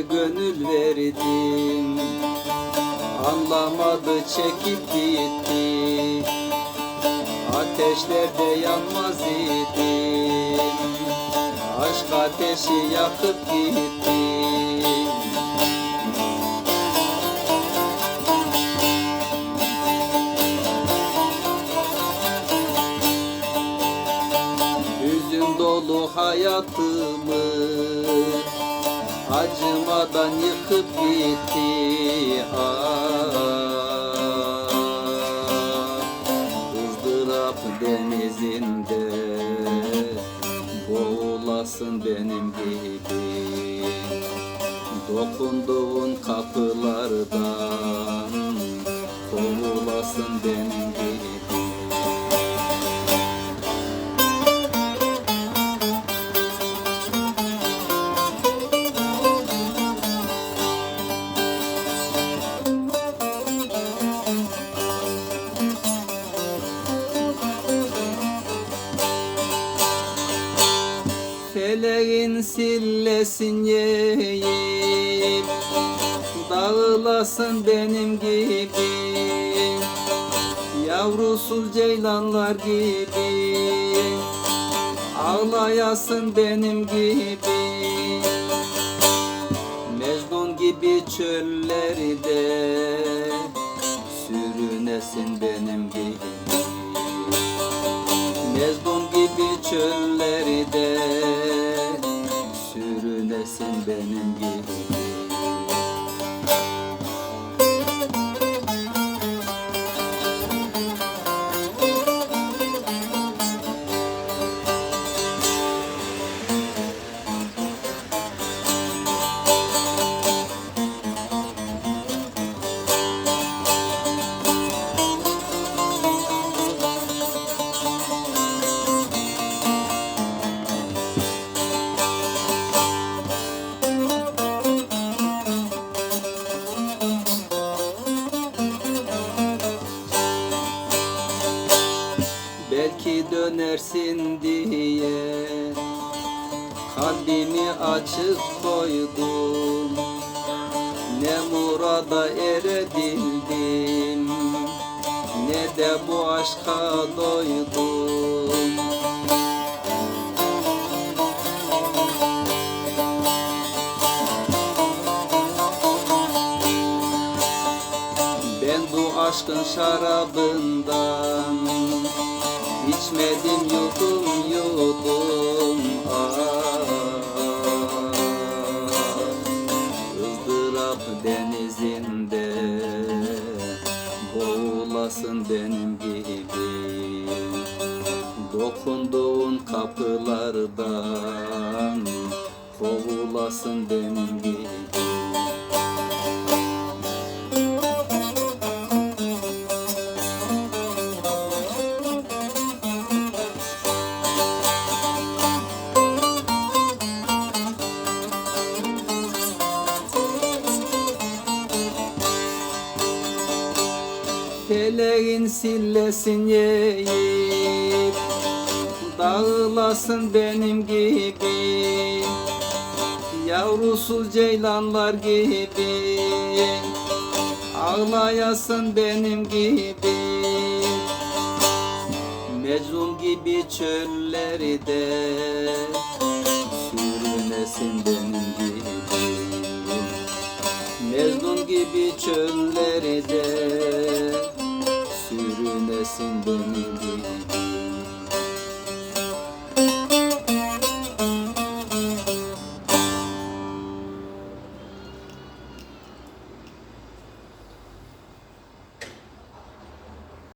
gönül verdim. Anlamadı çekip gitti. Ateşlerde yanmaz idim Aşk ateşi yakıp gitti. Hüzün dolu hayatımı Acımadan yıkıp gitti ızdırap denizinde Boğulasın benim gibi. Dokunduğun kapılardan Kovulasın benim gibi sillesin yiyip Dağılasın benim gibi. Yavrusuz ceylanlar gibi. Ağlayasın benim gibi. Mecnun gibi çöllerde Sürünesin benim gibi. Mecnun gibi çöllerde benim gibi Belki dönersin diye Kalbimi açık koydum. Ne murada erebildim Ne de bu aşka doydum. Ben bu aşkın şarabından İçmedim yudum yudum ah. Izdırap denizinde Boğulasın benim gibi. Dokunduğun kapılardan Kovulasın benim gibi Feleğin sillesin yiyip Dağılasın benim gibi. Yavrusuz ceylanlar gibi Ağlayasın benim gibi. Mecnun gibi çöllerde Sürünesin benim gibi Mecnun gibi çöllerde Sürünesin benim gibi